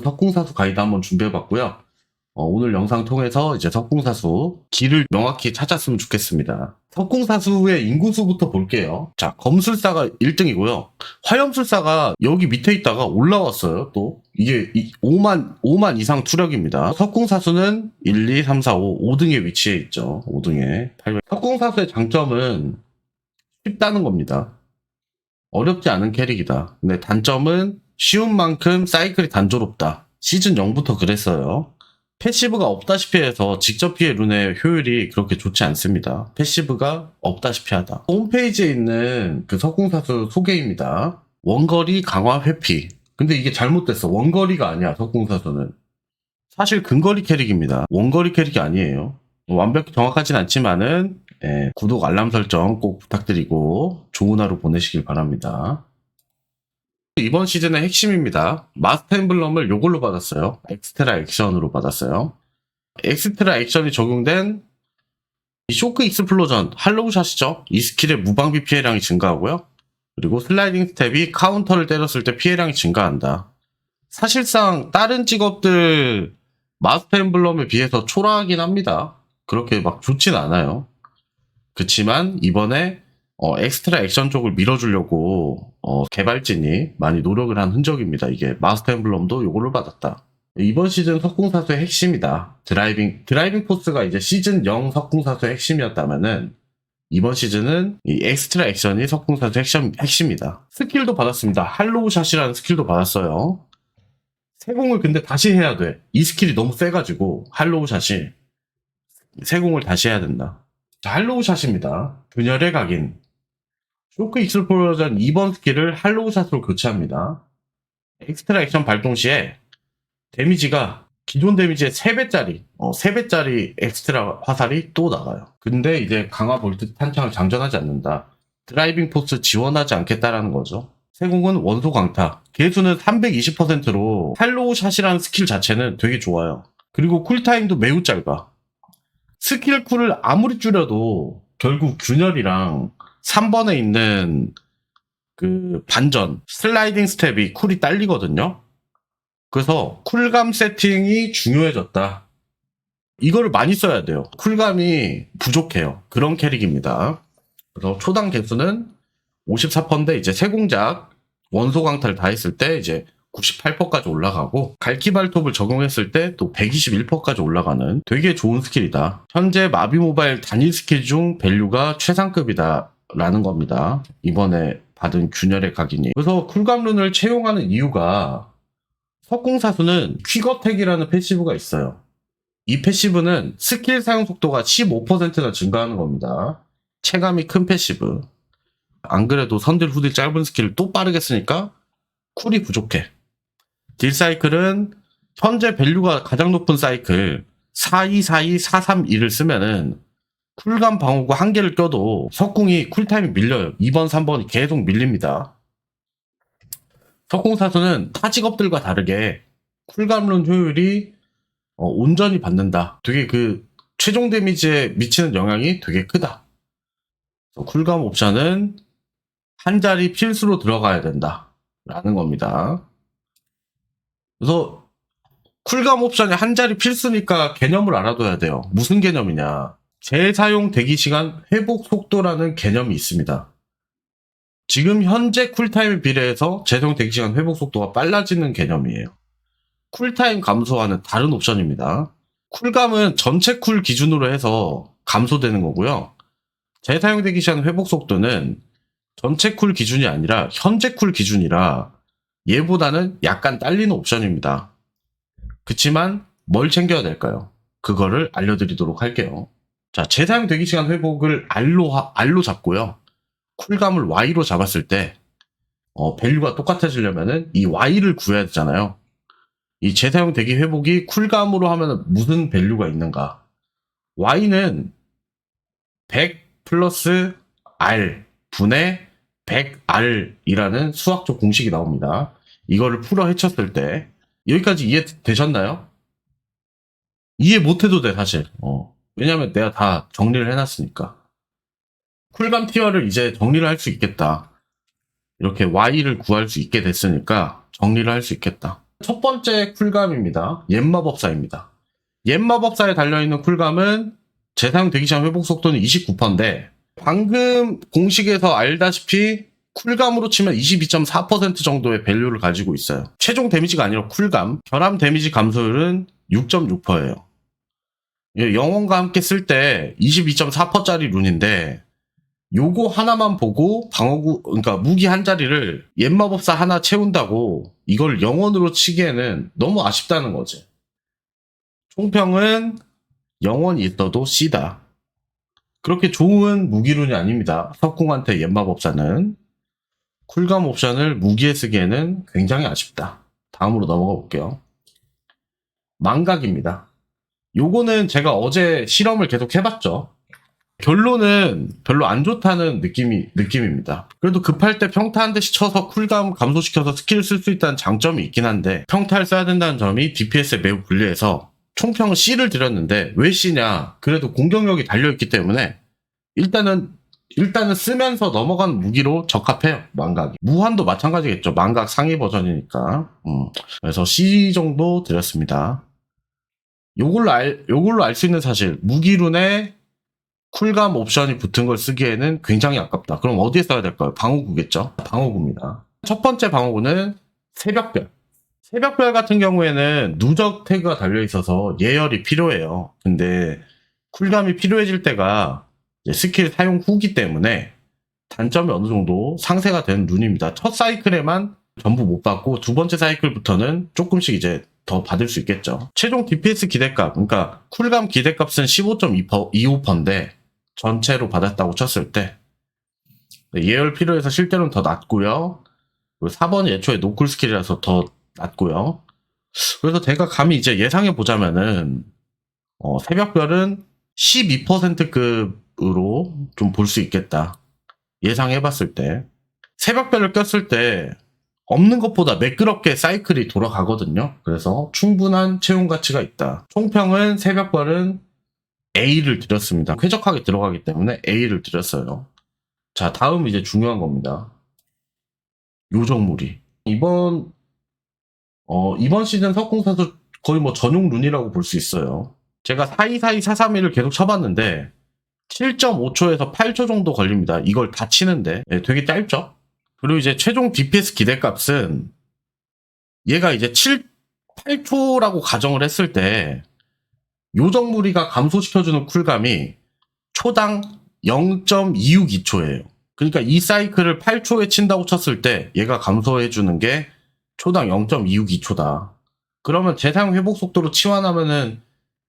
석궁사수 가이드 한번 준비해봤고요. 어, 오늘 영상 통해서 이제 석궁사수 길을 명확히 찾았으면 좋겠습니다. 석궁사수의 인구수부터 볼게요. 자, 검술사가 1등이고요. 화염술사가 여기 밑에 있다가 올라왔어요. 또 이게 5만 5만 이상 투력입니다. 석궁사수는 1, 2, 3, 4, 5 5등에 위치해 있죠. 5등에. 석궁사수의 장점은 쉽다는 겁니다. 어렵지 않은 캐릭이다. 근데 단점은 쉬운 만큼 사이클이 단조롭다. 시즌 0부터 그랬어요. 패시브가 없다시피 해서 직접 피해 룬의 효율이 그렇게 좋지 않습니다. 패시브가 없다시피 하다. 홈페이지에 있는 그 석궁사수 소개입니다. 원거리 강화 회피. 근데 이게 잘못됐어. 원거리가 아니야, 석궁사수는. 사실 근거리 캐릭입니다. 원거리 캐릭이 아니에요. 완벽히 정확하진 않지만은 예, 구독 알람 설정 꼭 부탁드리고 좋은 하루 보내시길 바랍니다. 이번 시즌의 핵심입니다. 마스터 엠블럼을 요걸로 받았어요. 엑스트라 액션으로 받았어요. 엑스트라 액션이 적용된 이 쇼크 익스플로전 할로우샷이죠. 이 스킬의 무방비 피해량이 증가하고요. 그리고 슬라이딩 스텝이 카운터를 때렸을 때 피해량이 증가한다. 사실상 다른 직업들 마스터 엠블럼에 비해서 초라하긴 합니다. 그렇게 막 좋진 않아요. 그치만 이번에 어, 엑스트라 액션 쪽을 밀어주려고 어, 개발진이 많이 노력을 한 흔적입니다. 이게 마스터 엠블럼도 요걸로 받았다. 이번 시즌 석궁사수의 핵심이다. 드라이빙 드라이빙 포스가 이제 시즌 0 석궁사수의 핵심이었다면은 이번 시즌은 이 엑스트라 액션이 석궁사수 핵심, 핵심이다. 스킬도 받았습니다. 할로우샷이라는 스킬도 받았어요. 세공을 근데 다시 해야 돼. 이 스킬이 너무 세가지고 할로우샷이 세공을 다시 해야 된다. 자, 할로우샷입니다. 균열의 각인. 쇼크 익스플로전 2번 스킬을 할로우 샷으로 교체합니다. 엑스트라 액션 발동 시에 데미지가 기존 데미지의 3배짜리, 어, 3배짜리 엑스트라 화살이 또 나가요. 근데 이제 강화 볼트 탄창을 장전하지 않는다. 드라이빙 포스 지원하지 않겠다라는 거죠. 세공은 원소 강타. 개수는 320%로 할로우 샷이라는 스킬 자체는 되게 좋아요. 그리고 쿨타임도 매우 짧아. 스킬 쿨을 아무리 줄여도 결국 균열이랑 3번에 있는 그 반전, 슬라이딩 스텝이 쿨이 딸리거든요. 그래서 쿨감 세팅이 중요해졌다. 이거를 많이 써야 돼요. 쿨감이 부족해요. 그런 캐릭입니다. 그래서 초당 개수는 54%인데 이제 세 공작 원소 강타를 다 했을 때 이제 98%까지 올라가고 갈키발톱을 적용했을 때 또 121%까지 올라가는 되게 좋은 스킬이다. 현재 마비 모바일 단일 스킬 중 밸류가 최상급이다 라는 겁니다. 이번에 받은 균열의 각인이. 그래서 쿨감룬을 채용하는 이유가 석궁사수는 퀵어택이라는 패시브가 있어요. 이 패시브는 스킬 사용 속도가 15%나 증가하는 겁니다. 체감이 큰 패시브. 안 그래도 선딜 후딜 짧은 스킬을 또 빠르게 쓰니까 쿨이 부족해. 딜 사이클은 현재 밸류가 가장 높은 사이클 4242 431을 쓰면은 쿨감 방어구 한 개를 껴도 석궁이 쿨타임이 밀려요. 2번, 3번이 계속 밀립니다. 석궁 사수는 타 직업들과 다르게 쿨감론 효율이 어, 온전히 받는다. 되게 그 최종 데미지에 미치는 영향이 되게 크다. 쿨감 옵션은 한 자리 필수로 들어가야 된다. 라는 겁니다. 그래서 쿨감 옵션이 한 자리 필수니까 개념을 알아둬야 돼요. 무슨 개념이냐. 재사용 대기 시간 회복 속도라는 개념이 있습니다. 지금 현재 쿨타임에 비례해서 재사용 대기 시간 회복 속도가 빨라지는 개념이에요. 쿨타임 감소와는 다른 옵션입니다. 쿨감은 전체 쿨 기준으로 해서 감소되는 거고요. 재사용 대기 시간 회복 속도는 전체 쿨 기준이 아니라 현재 쿨 기준이라 얘보다는 약간 딸리는 옵션입니다. 그치만 뭘 챙겨야 될까요? 그거를 알려드리도록 할게요. 자, 재사용 대기 시간 회복을 R로, 하- R로 잡고요. 쿨감을 Y로 잡았을 때, 어, 밸류가 똑같아지려면은 이 Y를 구해야 되잖아요. 이 재사용 대기 회복이 쿨감으로 하면 무슨 밸류가 있는가? Y는 100 플러스 R 분의 100R이라는 수학적 공식이 나옵니다. 이거를 풀어 헤쳤을 때, 여기까지 이해 되셨나요? 이해 못해도 돼, 사실. 어. 왜냐면 내가 다 정리를 해놨으니까. 쿨감 티어를 이제 정리를 할 수 있겠다. 이렇게 Y를 구할 수 있게 됐으니까 정리를 할 수 있겠다. 첫 번째 쿨감입니다. 옛 마법사입니다. 옛 마법사에 달려있는 쿨감은 재사용 대기시간 회복 속도는 29%인데 방금 공식에서 알다시피 쿨감으로 치면 22.4% 정도의 밸류를 가지고 있어요. 최종 데미지가 아니라 쿨감. 결함 데미지 감소율은 6.6%예요. 영혼과 함께 쓸 때 22.4%짜리 룬인데 요거 하나만 보고 방어구 그러니까 무기 한 자리를 옛 마법사 하나 채운다고 이걸 영원으로 치기에는 너무 아쉽다는 거지. 총평은 영원이 있어도 C다. 그렇게 좋은 무기룬이 아닙니다. 석궁한테 옛 마법사는 쿨감 옵션을 무기에 쓰기에는 굉장히 아쉽다. 다음으로 넘어가 볼게요. 망각입니다. 요거는 제가 어제 실험을 계속 해봤죠. 결론은 별로 안 좋다는 느낌이, 느낌입니다. 그래도 급할 때 평타 한 대씩 쳐서 쿨감 감소시켜서 스킬을 쓸 수 있다는 장점이 있긴 한데, 평타를 써야 된다는 점이 DPS에 매우 불리해서 총평은 C를 드렸는데, 왜 C냐? 그래도 공격력이 달려있기 때문에, 일단은, 일단은 쓰면서 넘어가는 무기로 적합해요, 망각이. 무한도 마찬가지겠죠. 망각 상위 버전이니까. 음. 그래서 C 정도 드렸습니다. 요걸로 알, 요걸로 알 수 있는 사실, 무기룬에 쿨감 옵션이 붙은 걸 쓰기에는 굉장히 아깝다. 그럼 어디에 써야 될까요? 방어구겠죠? 방어구입니다. 첫 번째 방어구는 새벽별. 새벽별 같은 경우에는 누적 태그가 달려있어서 예열이 필요해요. 근데 쿨감이 필요해질 때가 스킬 사용 후기 때문에 단점이 어느 정도 상쇄가 되는 룬입니다. 첫 사이클에만 전부 못 받고 두 번째 사이클부터는 조금씩 이제 더 받을 수 있겠죠. 최종 DPS 기대값, 그러니까 쿨감 기대값은 15.25%인데 전체로 받았다고 쳤을 때 예열 필요해서 실제로는 더 낮고요. 4번이 애초에 노쿨 스킬이라서 더 낮고요. 그래서 제가 감히 이제 예상해 보자면은 어, 새벽별은 12%급으로 좀 볼 수 있겠다. 예상해 봤을 때 새벽별을 꼈을 때 없는 것보다 매끄럽게 사이클이 돌아가거든요. 그래서 충분한 채용 가치가 있다. 총평은 새벽별은 A를 드렸습니다. 쾌적하게 들어가기 때문에 A를 드렸어요. 자, 다음 이제 중요한 겁니다. 요정무리. 이번, 어, 이번 시즌 석궁사수 거의 뭐 전용 룬이라고 볼 수 있어요. 제가 422, 431을 계속 쳐봤는데, 7.5초에서 8초 정도 걸립니다. 이걸 다 치는데, 예, 되게 짧죠? 그리고 이제 최종 DPS 기대값은, 얘가 이제 7, 8초라고 가정을 했을 때, 요정 무리가 감소시켜주는 쿨감이 초당 0.262초예요. 그러니까 이 사이클을 8초에 친다고 쳤을 때 얘가 감소해주는 게 초당 0.262초다. 그러면 재사용 회복 속도로 치환하면은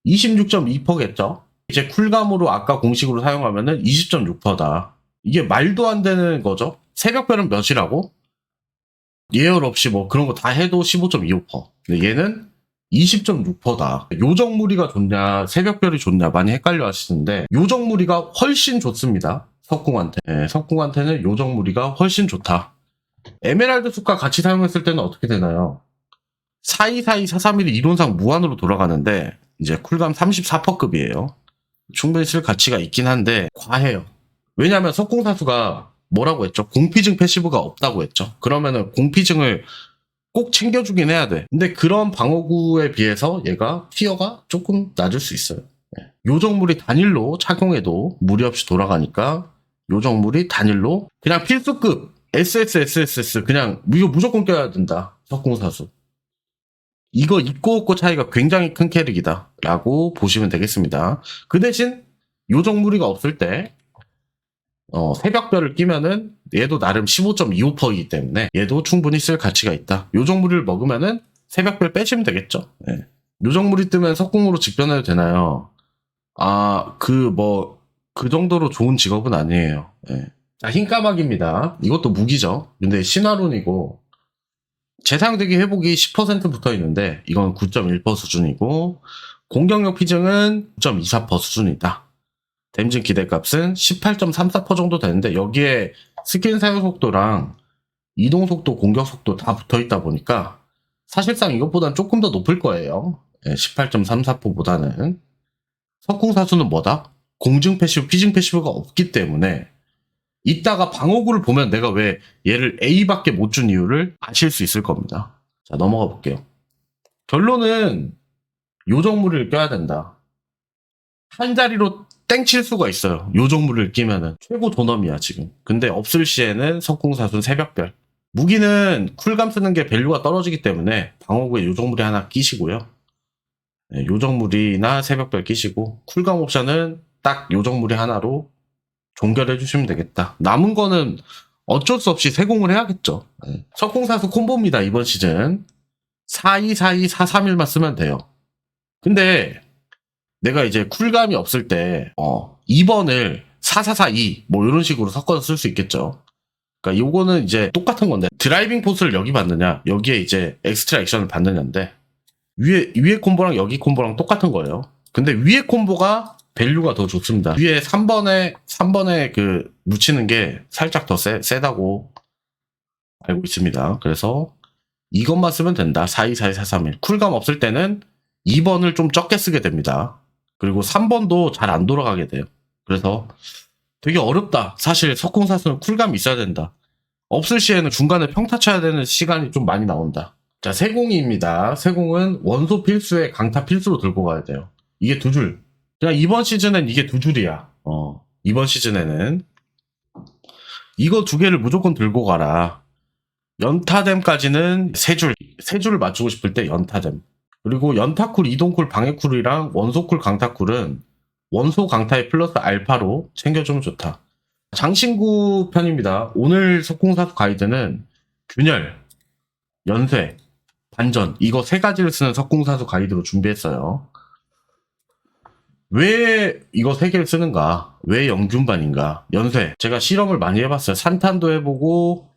26.2%겠죠? 이제 쿨감으로 아까 공식으로 사용하면은 20.6%다. 이게 말도 안 되는 거죠? 새벽별은 몇이라고? 예열 없이 뭐 그런 거 다 해도 15.25%. 근데 얘는 20.6%다. 요정무리가 좋냐, 새벽별이 좋냐 많이 헷갈려 하시는데 요정무리가 훨씬 좋습니다. 석궁한테. 네, 석궁한테는 요정무리가 훨씬 좋다. 에메랄드 숲과 같이 사용했을 때는 어떻게 되나요? 4242, 431이 이론상 무한으로 돌아가는데 이제 쿨감 34%급이에요. 충분히 쓸 가치가 있긴 한데 과해요. 왜냐하면 석궁사수가 뭐라고 했죠? 공피증 패시브가 없다고 했죠. 그러면은 공피증을 꼭 챙겨주긴 해야 돼. 근데 그런 방어구에 비해서 얘가 티어가 조금 낮을 수 있어요. 네. 요정물이 단일로 착용해도 무리 없이 돌아가니까 요정물이 단일로 그냥 필수급 SSSSS 그냥 이거 무조건 껴야 된다. 석궁사수. 이거 있고 없고 차이가 굉장히 큰 캐릭이다. 라고 보시면 되겠습니다. 그 대신 요정무리가 없을 때 어, 새벽별을 끼면은 얘도 나름 15.25%이기 때문에 얘도 충분히 쓸 가치가 있다. 요정무리를 먹으면은 새벽별 빼시면 되겠죠. 네. 요정무리 뜨면 석궁으로 직변해도 되나요? 아, 그 뭐, 그 정도로 좋은 직업은 아니에요. 네. 자, 흰 까마귀입니다. 이것도 무기죠. 근데 신화론이고, 재사용되기 회복이 10% 붙어 있는데, 이건 9.1% 수준이고, 공격력 피증은 9.24% 수준이다. 댐진 기대값은 18.34% 정도 되는데 여기에 스킨 사용 속도랑 이동 속도, 공격 속도 다 붙어 있다 보니까 사실상 이것보다는 조금 더 높을 거예요. 18.34%보다는. 석궁사수는 뭐다? 공증 패시브, 피증 패시브가 없기 때문에 이따가 방어구를 보면 내가 왜 얘를 A밖에 못 준 이유를 아실 수 있을 겁니다. 자, 넘어가 볼게요. 결론은 요정물을 껴야 된다. 한 자리로 땡칠 수가 있어요. 요정물을 끼면은 최고 존엄이야 지금. 근데 없을 시에는 석궁사순 새벽별. 무기는 쿨감 쓰는 게 밸류가 떨어지기 때문에 방어구에 요정물이 하나 끼시고요. 네, 요정물이나 새벽별 끼시고 쿨감 옵션은 딱 요정물이 하나로 종결해 주시면 되겠다. 남은 거는 어쩔 수 없이 세공을 해야겠죠. 네. 석궁사수 콤보입니다 이번 시즌. 424241만 쓰면 돼요. 근데 내가 이제 쿨감이 없을 때, 어, 2번을 4442, 뭐 이런 식으로 섞어서 쓸 수 있겠죠. 그러니까 요거는 이제 똑같은 건데, 드라이빙 포스를 여기 받느냐, 여기에 이제 엑스트라 액션을 받느냐인데, 위에, 위에 콤보랑 여기 콤보랑 똑같은 거예요. 근데 위에 콤보가 밸류가 더 좋습니다. 위에 3번에, 3번에 그, 묻히는 게 살짝 더 세, 세다고 알고 있습니다. 그래서 이것만 쓰면 된다. 424241. 쿨감 없을 때는 2번을 좀 적게 쓰게 됩니다. 그리고 3번도 잘 안 돌아가게 돼요. 그래서 되게 어렵다. 사실 석궁사수는 쿨감이 있어야 된다. 없을 시에는 중간에 평타 쳐야 되는 시간이 좀 많이 나온다. 자, 세공이입니다. 세공은 원소 필수에 강타 필수로 들고 가야 돼요. 이게 두 줄. 그냥 이번 시즌엔 이게 두 줄이야. 어, 이번 시즌에는. 이거 두 개를 무조건 들고 가라. 연타뎀까지는 세 줄, 세 줄을 맞추고 싶을 때 연타뎀. 그리고 연타쿨, 이동쿨, 방해쿨이랑 원소쿨, 강타쿨은 원소 강타의 플러스 알파로 챙겨주면 좋다. 장신구 편입니다. 오늘 석궁사수 가이드는 균열, 연쇄, 반전 이거 세 가지를 쓰는 석궁사수 가이드로 준비했어요. 왜 이거 세 개를 쓰는가? 왜 영균반인가? 연쇄. 제가 실험을 많이 해봤어요. 산탄도 해보고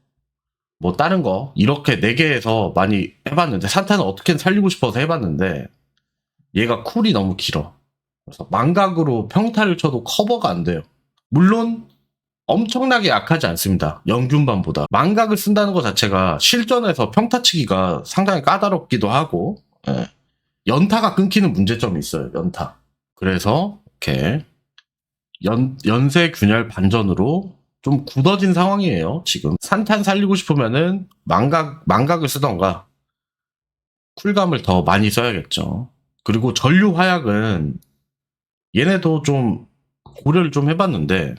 뭐 다른 거 이렇게 네 개에서 많이 해봤는데 산타는 어떻게든 살리고 싶어서 해봤는데 얘가 쿨이 너무 길어. 그래서 망각으로 평타를 쳐도 커버가 안 돼요. 물론 엄청나게 약하지 않습니다. 영균반보다 망각을 쓴다는 것 자체가 실전에서 평타 치기가 상당히 까다롭기도 하고 예. 연타가 끊기는 문제점이 있어요. 연타. 그래서 이렇게 연 연쇄 균열 반전으로 좀 굳어진 상황이에요, 지금. 산탄 살리고 싶으면은 망각, 망각을 쓰던가 쿨감을 더 많이 써야겠죠. 그리고 전류 화약은 얘네도 좀 고려를 좀 해봤는데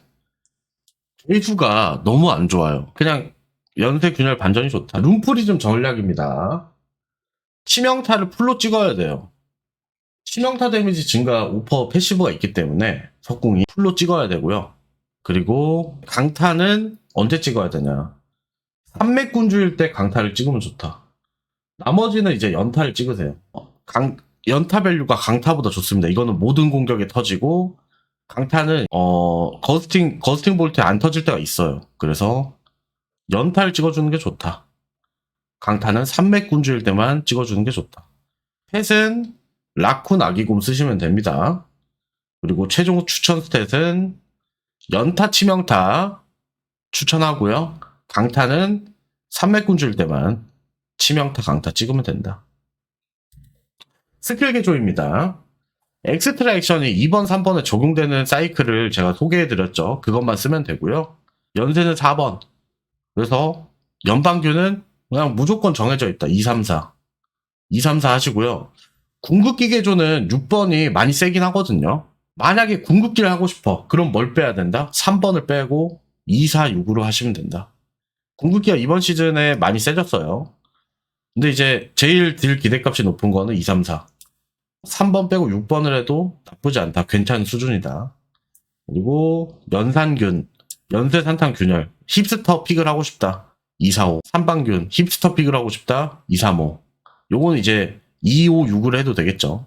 개수가 너무 안 좋아요. 그냥 연쇄 균열 반전이 좋다. 룸프리즘 전략입니다. 치명타를 풀로 찍어야 돼요. 치명타 데미지 증가 5% 패시브가 있기 때문에 석궁이 풀로 찍어야 되고요. 그리고 강타는 언제 찍어야 되냐. 산맥군주일 때 강타를 찍으면 좋다. 나머지는 이제 연타를 찍으세요. 어, 강, 연타 밸류가 강타보다 좋습니다. 이거는 모든 공격에 터지고, 강타는, 어, 거스팅, 거스팅 볼트에 안 터질 때가 있어요. 그래서 연타를 찍어주는 게 좋다. 강타는 산맥군주일 때만 찍어주는 게 좋다. 펫은 라쿤 아기곰 쓰시면 됩니다. 그리고 최종 추천 스탯은 연타 치명타 추천하고요. 강타는 산맥군주일 때만 치명타 강타 찍으면 된다. 스킬 개조입니다. 엑스트라 액션이 2번, 3번에 적용되는 사이클을 제가 소개해드렸죠. 그것만 쓰면 되고요. 연세는 4번. 그래서 연방규는 그냥 무조건 정해져 있다. 2, 3, 4. 2, 3, 4 하시고요. 궁극기 개조는 6번이 많이 세긴 하거든요. 만약에 궁극기를 하고 싶어. 그럼 뭘 빼야 된다? 3번을 빼고 2, 4, 6으로 하시면 된다. 궁극기가 이번 시즌에 많이 세졌어요. 근데 이제 제일 딜 기대값이 높은 거는 2, 3, 4. 3번 빼고 6번을 해도 나쁘지 않다. 괜찮은 수준이다. 그리고 연산균, 연쇄산탄 균열, 힙스터 픽을 하고 싶다. 2, 4, 5. 삼방균, 힙스터 픽을 하고 싶다. 2, 3, 5. 요거는 이제 2, 5, 6을 해도 되겠죠.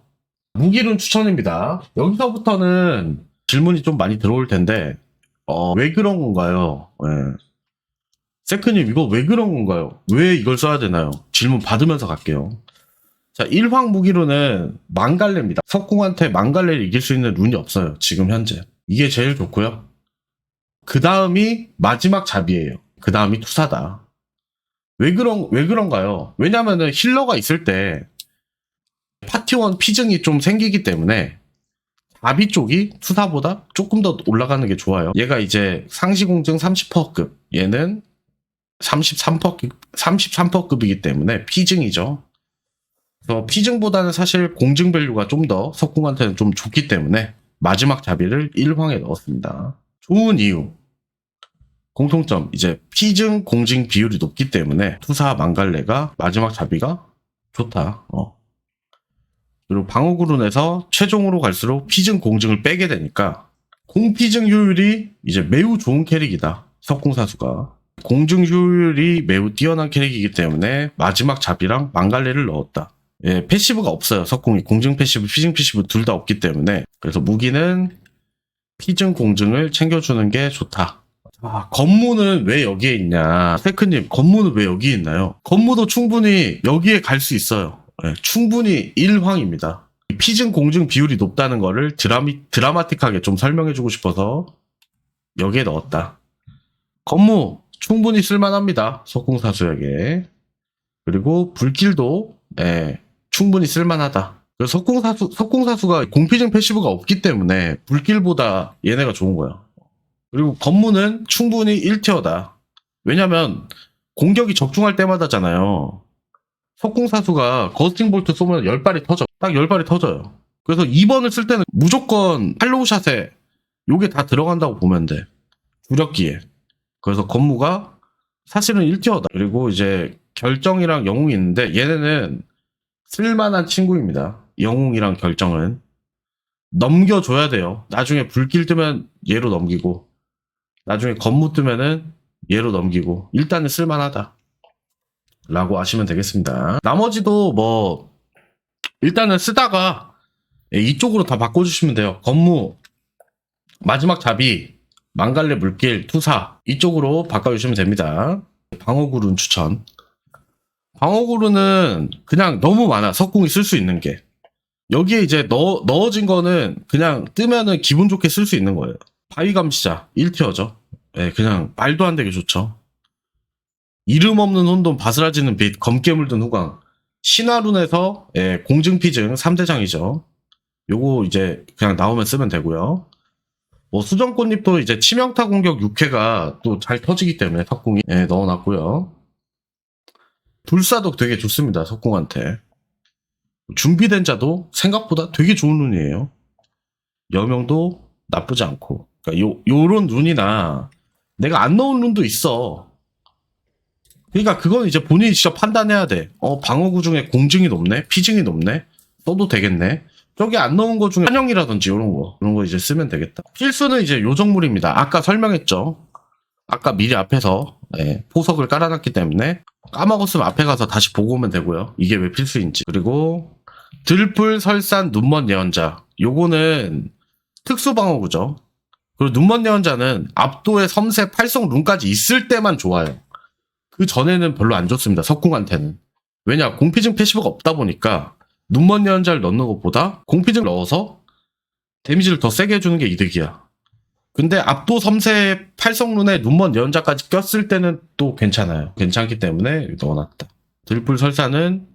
무기론 추천입니다. 여기서부터는 질문이 좀 많이 들어올 텐데, 어, 왜 그런 건가요? 예. 세크님, 이거 왜 그런 건가요? 왜 이걸 써야 되나요? 질문 받으면서 갈게요. 자, 일황 무기로는 망갈레입니다. 석궁한테 망갈레를 이길 수 있는 룬이 없어요. 지금 현재. 이게 제일 좋고요. 그 다음이 마지막 잡이에요. 그 다음이 투사다. 왜 그런, 왜 그런가요? 왜냐면은 힐러가 있을 때 파티원 피증이 좀 생기기 때문에 아비 쪽이 투사보다 조금 더 올라가는 게 좋아요. 얘가 이제 상시공증 30%급, 얘는 33%급, 33%급이기 때문에 피증이죠. 그래서 피증보다는 사실 공증 밸류가 좀 더 석궁한테는 좀 좋기 때문에 마지막 자비를 1황에 넣었습니다. 좋은 이유. 공통점 이제 피증 공증 비율이 높기 때문에 투사 망갈레가 마지막 자비가 좋다. 어. 그리고 방어구론에서 최종으로 갈수록 피증 공증을 빼게 되니까 공피증 효율이 이제 매우 좋은 캐릭이다. 석궁사수가. 공증 효율이 매우 뛰어난 캐릭이기 때문에 마지막 잡이랑 망갈레를 넣었다. 예, 패시브가 없어요. 석궁이. 공증 패시브, 피증 패시브 둘 다 없기 때문에. 그래서 무기는 피증 공증을 챙겨주는 게 좋다. 아, 건무는 왜 여기에 있냐. 세크님, 건무는 왜 여기에 있나요? 건무도 충분히 여기에 갈 수 있어요. 예, 충분히 1황입니다. 피증 공증 비율이 높다는 거를 드라미, 드라마틱하게 좀 설명해주고 싶어서 여기에 넣었다. 건무 충분히 쓸만합니다. 석궁사수에게. 그리고 불길도 예, 충분히 쓸만하다. 그래서 석궁사수, 석궁사수가 공피증 패시브가 없기 때문에 불길보다 얘네가 좋은 거야. 그리고 건무는 충분히 1티어다. 왜냐면 공격이 적중할 때마다잖아요. 석궁사수가 거스팅 볼트 쏘면 10발이 터져. 딱 10발이 터져요. 그래서 2번을 쓸 때는 무조건 할로우샷에 요게 다 들어간다고 보면 돼. 주력기에. 그래서 건무가 사실은 1티어다. 그리고 이제 결정이랑 영웅이 있는데 얘네는 쓸만한 친구입니다. 영웅이랑 결정은. 넘겨줘야 돼요. 나중에 불길 뜨면 얘로 넘기고, 나중에 건무 뜨면은 얘로 넘기고, 일단은 쓸만하다. 라고 하시면 되겠습니다. 나머지도 뭐, 일단은 쓰다가 예, 이쪽으로 다 바꿔주시면 돼요. 건무, 마지막 잡이, 망갈래 물길, 투사, 이쪽으로 바꿔주시면 됩니다. 방어구룬 추천. 방어구루는 그냥 너무 많아. 석궁이 쓸 수 있는 게. 여기에 이제 넣어, 넣어진 거는 그냥 뜨면은 기분 좋게 쓸 수 있는 거예요. 바위 감시자 1티어죠. 예, 그냥 말도 안 되게 좋죠. 이름 없는 혼돈 바스라지는 빛 검게 물든 후광 신화룬에서 예, 공증피증 3대장이죠. 요거 이제 그냥 나오면 쓰면 되고요. 뭐 수정꽃잎도 이제 치명타 공격 6회가 또 잘 터지기 때문에 석궁이 예, 넣어놨고요. 불사도 되게 좋습니다. 석궁한테. 준비된 자도 생각보다 되게 좋은 룬이에요. 여명도 나쁘지 않고. 그러니까 요, 요런 룬이나 내가 안 넣은 룬도 있어. 그러니까 그건 이제 본인이 직접 판단해야 돼. 어, 방어구 중에 공증이 높네? 피증이 높네? 써도 되겠네? 저기 안 넣은 거 중에 환영이라든지 이런 거. 그런 거 이제 쓰면 되겠다. 필수는 이제 요정물입니다. 아까 설명했죠. 아까 미리 앞에서 예, 포석을 깔아놨기 때문에 까먹었으면 앞에 가서 다시 보고 오면 되고요. 이게 왜 필수인지. 그리고 들풀 설산 눈먼 예언자. 요거는 특수 방어구죠. 그리고 눈먼 예언자는 압도의 섬세 팔성 룬까지 있을 때만 좋아요. 그 전에는 별로 안 좋습니다. 석궁한테는. 왜냐 공피증 패시브가 없다 보니까 눈먼 예언자를 넣는 것보다 공피증 넣어서 데미지를 더 세게 해주는 게 이득이야. 근데 압도 섬세 팔성룬에 눈먼 예언자까지 꼈을 때는 또 괜찮아요. 괜찮기 때문에 넣어놨다. 들풀 설사는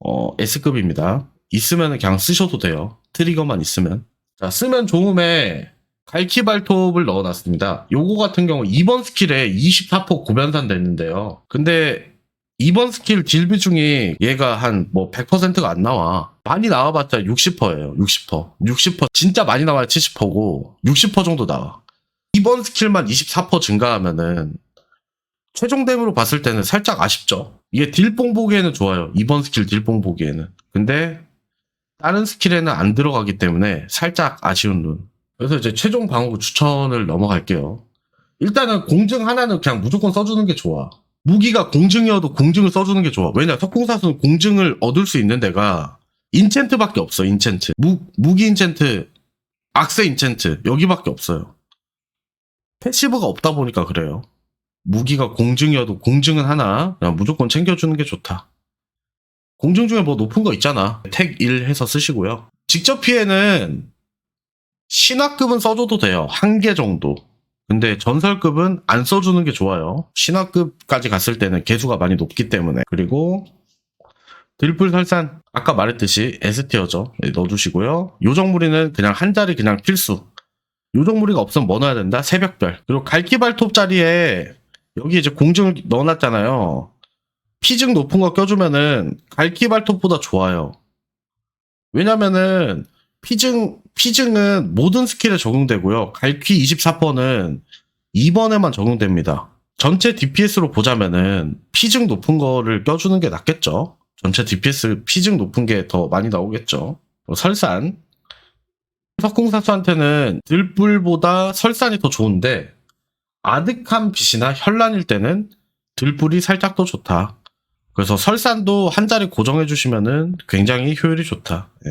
어, S급입니다. 있으면 그냥 쓰셔도 돼요. 트리거만 있으면. 자, 쓰면 좋음에 갈키발톱을 넣어놨습니다. 요거 같은 경우 2번 스킬에 24% 고변산 됐는데요. 근데 2번 스킬 딜 비 중이 얘가 한 뭐 100%가 안 나와. 많이 나와봤자 60%예요. 60%. 60% 진짜 많이 나와야 70%고 60% 정도 나와. 2번 스킬만 24% 증가하면은 최종 댐으로 봤을 때는 살짝 아쉽죠. 이게 딜뽕 보기에는 좋아요. 2번 스킬 딜뽕 보기에는. 근데 다른 스킬에는 안 들어가기 때문에 살짝 아쉬운 룬. 그래서 이제 최종 방어구 추천을 넘어갈게요. 일단은 공증 하나는 그냥 무조건 써주는 게 좋아. 무기가 공증이어도 공증을 써주는 게 좋아. 왜냐, 석궁사수는 공증을 얻을 수 있는 데가 인챈트밖에 없어, 인챈트. 무, 무기 인챈트, 악세 인챈트, 여기밖에 없어요. 패시브가 없다 보니까 그래요. 무기가 공증이어도 공증은 하나, 그냥 무조건 챙겨주는 게 좋다. 공증 중에 뭐 높은 거 있잖아. 택 1 해서 쓰시고요. 직접 피해는 신화급은 써줘도 돼요. 한 개 정도. 근데 전설급은 안 써주는 게 좋아요. 신화급까지 갔을 때는 개수가 많이 높기 때문에. 그리고 들풀 설산 아까 말했듯이 S티어죠. 네, 넣어주시고요. 요정무리는 그냥 한 자리 그냥 필수. 요정무리가 없으면 뭐 넣어야 된다? 새벽별. 그리고 갈기발톱 자리에 여기 이제 공증을 넣어놨잖아요. 피증 높은 거 껴주면은 갈키 발톱보다 좋아요. 왜냐면은 피증 피증은 모든 스킬에 적용되고요. 갈퀴 24%는 2번에만 적용됩니다. 전체 DPS로 보자면은 피증 높은 거를 껴주는 게 낫겠죠. 전체 DPS 피증 높은 게 더 많이 나오겠죠. 어, 설산 석궁사수한테는 들불보다 설산이 더 좋은데 아득한 빛이나 현란일 때는 들불이 살짝 더 좋다. 그래서 설산도 한 자리 고정해 주시면은 굉장히 효율이 좋다. 예.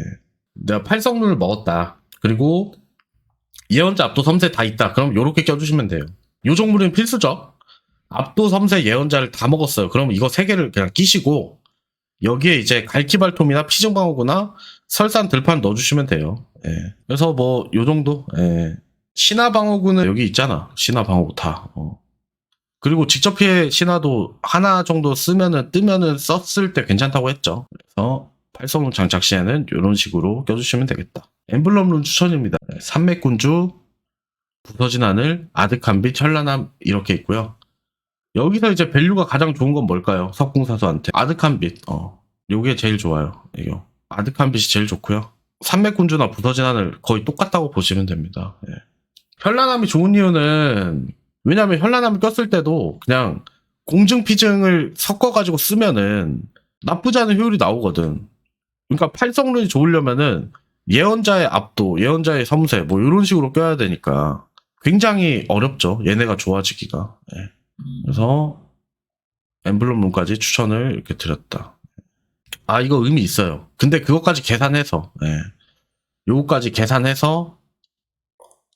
내가 팔성눈을 먹었다. 그리고 예언자 압도 섬세 다 있다. 그럼 요렇게 껴주시면 돼요. 요 종물은 필수죠. 압도 섬세 예언자를 다 먹었어요. 그럼 이거 세 개를 그냥 끼시고 여기에 이제 갈키발톱이나 피증방어구나 설산 들판 넣어주시면 돼요. 예. 그래서 뭐 요 정도. 예. 신화 방어구는 여기 있잖아. 신화 방어구 다. 어. 그리고 직접 피해 신화도 하나 정도 쓰면은 뜨면은 썼을 때 괜찮다고 했죠. 그래서 팔성룬 장착 시에는 이런 식으로 껴주시면 되겠다. 엠블럼 룬 추천입니다. 네, 산맥군주, 부서진 하늘, 아득한 빛, 현란함 이렇게 있고요. 여기서 이제 밸류가 가장 좋은 건 뭘까요? 석궁사수한테 아득한 빛. 어, 요게 제일 좋아요. 이거 아득한 빛이 제일 좋고요. 산맥군주나 부서진 하늘 거의 똑같다고 보시면 됩니다. 예. 현란함이 좋은 이유는 왜냐면 현란함을 꼈을 때도 그냥 공증 피증을 섞어가지고 쓰면은 나쁘지 않은 효율이 나오거든. 그러니까 팔성룬이 좋으려면은 예언자의 압도, 예언자의 섬세 뭐 이런 식으로 껴야 되니까 굉장히 어렵죠. 얘네가 좋아지기가. 예. 그래서 엠블럼 룬까지 추천을 이렇게 드렸다. 아 이거 의미 있어요. 근데 그것까지 계산해서 예. 요거까지 계산해서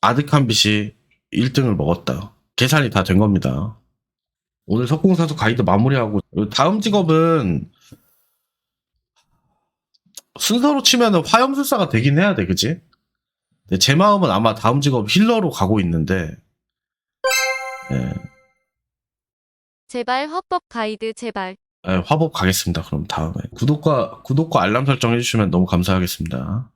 아득한 빛이 1등을 먹었다. 계산이 다 된 겁니다. 오늘 석궁사수 가이드 마무리하고 다음 직업은 순서로 치면은 화염술사가 되긴 해야 돼, 그지? 제 마음은 아마 다음 직업 힐러로 가고 있는데, 예, 제발 헌법 가이드 제발. 예, 화법 가겠습니다. 그럼 다음에 구독과 구독과 알람 설정 해주시면 너무 감사하겠습니다.